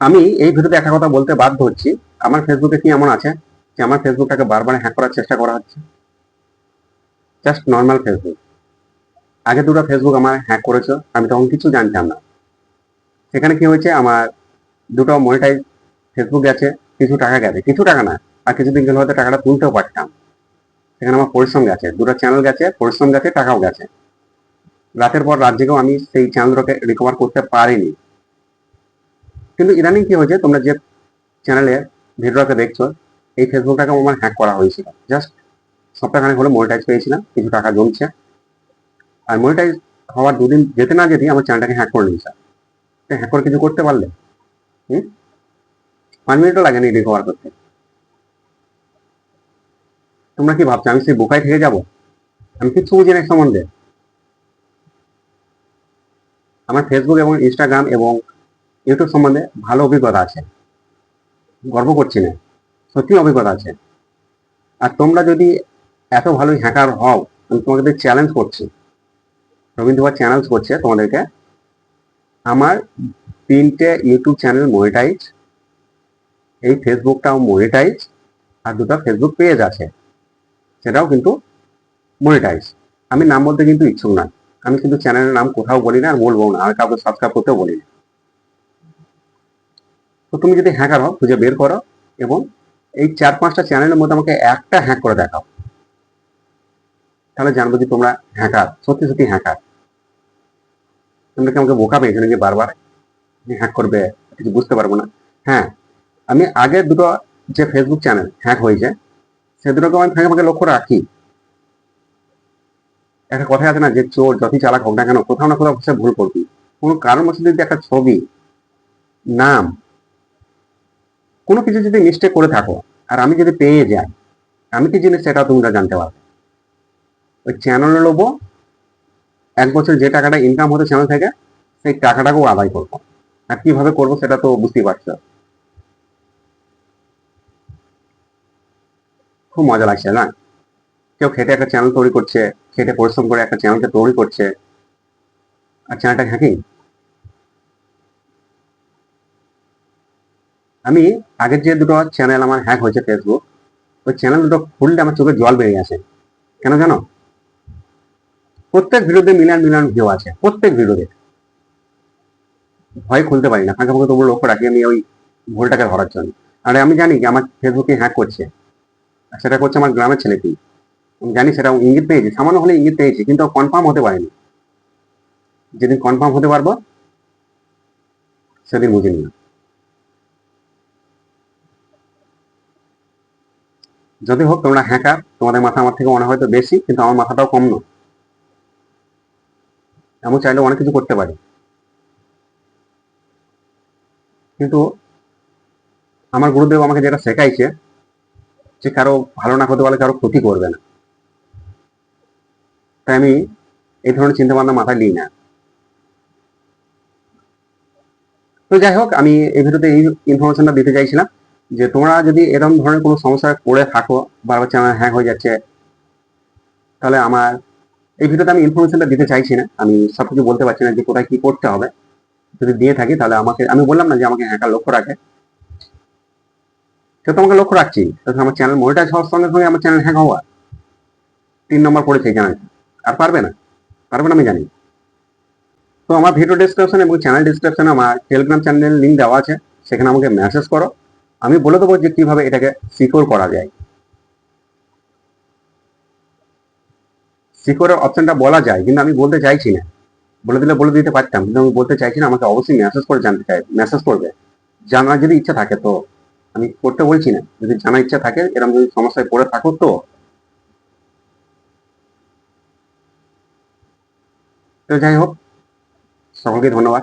আমি এই ভিডিওতে একটা কথা বলতে বাধ্য হচ্ছি। আমার ফেসবুকে কি এমন আছে যে আমার ফেসবুকটাকে বারবার হ্যাক করার চেষ্টা করা হচ্ছে? জাস্ট নর্মাল ফেসবুক আগে দুটো ফেসবুক আমার হ্যাক করেছ, আমি তখন কিছু জানতাম না। সেখানে কি হয়েছে, আমার দুটো মনিটাইজ ফেসবুক গেছে, কিছু টাকা গেছে। কিছু টাকা না, আর কিছুদিন গেলে হয়তো টাকাটা তুলতেও পারতাম। সেখানে আমার পরিশ্রম গেছে, দুটো চ্যানেল গেছে, পরিশ্রম গেছে, টাকাও গেছে। রাতের পর রাত জেগেও আমি সেই চ্যানেলটাকে রিকভার করতে পারিনি। কিন্তু ইদানিং কি হয়েছে, তোমরা যে চ্যানেলে ভিডিওটাকে দেখছ, এই ফেসবুকটাকে আমার হ্যাক করা হয়েছিল। জাস্ট সপ্তাহখানেক হলে মনিটাইজ পেয়েছিলাম, কিছু টাকা জমছে। আর মনিটাইজ হওয়ার দুদিন যেতে না যেতেই আমার চ্যানেলটাকে হ্যাক করে নিয়েছে। হ্যাক করে কিছু করতে পারলে? হুম? পাঁচ মিনিটও লাগেনি রিকভার করতে। তোমরা কি ভাবছ, আমি সেই বোকায় থেকে যাব? আমি কিচ্ছু বুঝি না সম্বন্ধে। আমার ফেসবুক এবং ইনস্টাগ্রাম এবং ইউটিউব সম্বন্ধে ভালো অভিজ্ঞতা আছে। গর্ব করছি না। সত্যি অভিজ্ঞতা আছে। আর তোমরা যদি এত ভালোই হ্যাকার হও, আমি তোমাদের চ্যালেঞ্জ করছি। রবীন্দ্রবার চ্যালেঞ্জ করছে তোমাদেরকে। আমার তিনটে ইউটিউব চ্যানেল মনিটাইজ এই ফেসবুকটাও মনিটাইজ আর দুটো ফেসবুক পেজ আছে। সেটাও কিন্তু মনিটাইজ আমি নাম বলতে কিন্তু ইচ্ছুক না। আমি কিন্তু চ্যানেলের নাম কোথাও বলি না আর বলব না। আর কাউকে সাবস্ক্রাইব করতেও বলি না। তো তুমি যদি হ্যাকার হও খুঁজে বের করো এবং এই চার পাঁচটা চ্যানেলের মধ্যে আমাকে একটা হ্যাক করে দেখাও। তাহলে জানব যে তোমরা হ্যাকার সত্যি সত্যি হ্যাকার তোমরা কি আমাকে বোকা পেয়েছ নাকি বারবার? যে হ্যাক করবে, কিছু বুঝতে পারব না। হ্যাঁ আমি আগে দুটো যে ফেসবুক চ্যানেল হ্যাক হয়েছে, সে দুটোকে আমি ফাঁকে ফাঁকে লক্ষ্য রাখি। একটা কথা আছে না, যে চোর যতই চালাক হোক না কেন, কোথাও না কোথাও সে ভুল করবি। কোনো কারণ বসে যদি একটা ছবি, নাম কোনো কিছু যদি মিস্টেক করে থাকো, আর আমি যদি পেয়ে যাই, আমি কি জিনিস সেটা তোমরা জানতে পারবে? ওই চ্যানেল লোবো, এক বছর যে টাকাটা ইনকাম হতো চ্যানেল থেকে, সেই টাকাটাকেও আদায় করব। আর কীভাবে করব সেটা তো বুঝতেই পারছ। খুব মজা লাগছে, না? কেউ খেটে একটা চ্যানেল তৈরি করছে, খেটে পরিশ্রম করে একটা চ্যানেলকে তৈরি করছে, আর চ্যানেলটা হ্যাকিং আমি আগের যে দুটো চ্যানেল আমার হ্যাক হয়েছে ফেসবুক ওই চ্যানেল দুটো খুললে আমার চোখে জল বেরিয়ে আসে। কেন জানো? প্রত্যেক ভিডিওতে মিলিয়ন মিলিয়ন ভিউ আছে, প্রত্যেক ভিডিওতে ভয় খুলতে পারি না, ফাঁকা ফাঁকা তবু লক্ষ্য রাখি আমি ওই ভুলটাকে ধরার জন্য। আর আমি জানি যে আমার ফেসবুকে হ্যাক করছে সেটা করছে আমার গ্রামের ছেলেটি। আমি জানি সেটা ইঙ্গিত পেয়েছি, সামান্য হলে ইঙ্গিত পেয়েছি, কিন্তু কনফার্ম হতে পারেনি। যেদিন কনফার্ম হতে পারব, সেদিন বুঝে নিলাম। যদি হোক, তোমরা হ্যাকার, তোমাদের মাথা আমার থেকে মনে হয়তো বেশি, কিন্তু আমার মাথাটাও কম নয়। এমন চাইলে অনেক কিছু করতে পারি। কিন্তু আমার গুরুদেব আমাকে যেটা শেখাইছে, যে কারও ভালো না হতে পারলে কারও ক্ষতি করবে না। তাই আমি এই ধরনের চিন্তা ভাবনা মাথায় নিই না। তো যাই হোক, আমি এই ভিডিওতে এই ইনফরমেশনটা দিতে চাইছিলাম। যে তোমরা যদি এরকম ধরনের কোনো সমস্যায় পড়ে থাকো বারবার চ্যানেল হ্যাক হয়ে যাচ্ছে, তাহলে আমার এই ভিডিওতে আমি ইনফরমেশনটা দিতে চাইছি না। আমি সবকিছু বলতে পারছি না যে কোথায় কি করতে হবে। যদি দিয়ে থাকি তাহলে আমাকে, আমি বললাম না যে আমাকে হ্যাকার লক্ষ্য রাখে সে তোমাকে লক্ষ্য রাখছি। আমার চ্যানেল মনিটাইজ হওয়ার সঙ্গে সঙ্গে আমার চ্যানেল হ্যাক হওয়া তিন নম্বর পড়েছে চ্যানেল আর পারবে না। পারবে না আমি জানি। তো আমার ভিডিও ডিসক্রিপশন এবং চ্যানেল ডিসক্রিপশনে আমার টেলিগ্রাম চ্যানেলের লিঙ্ক দেওয়া আছে। সেখানে আমাকে মেসেজ করো। আমি বলে দেবো যে কীভাবে এটাকে সিকিউর করা যায়। সিকিউরের অপশনটা বলা যায়, কিন্তু আমি বলতে চাইছি না। বলে দিলে বলে দিতে পারতাম, কিন্তু আমি বলতে চাইছি না, আমাকে অবশ্যই মেসেজ করে জানতে চাই মেসেজ করবে। জানার যদি ইচ্ছা থাকে তো, আমি করতে বলছি না। যদি জানার ইচ্ছা থাকে, এরকম যদি সমস্যায় পড়ে থাকো তো। তো যাই হোক, সকলকে ধন্যবাদ।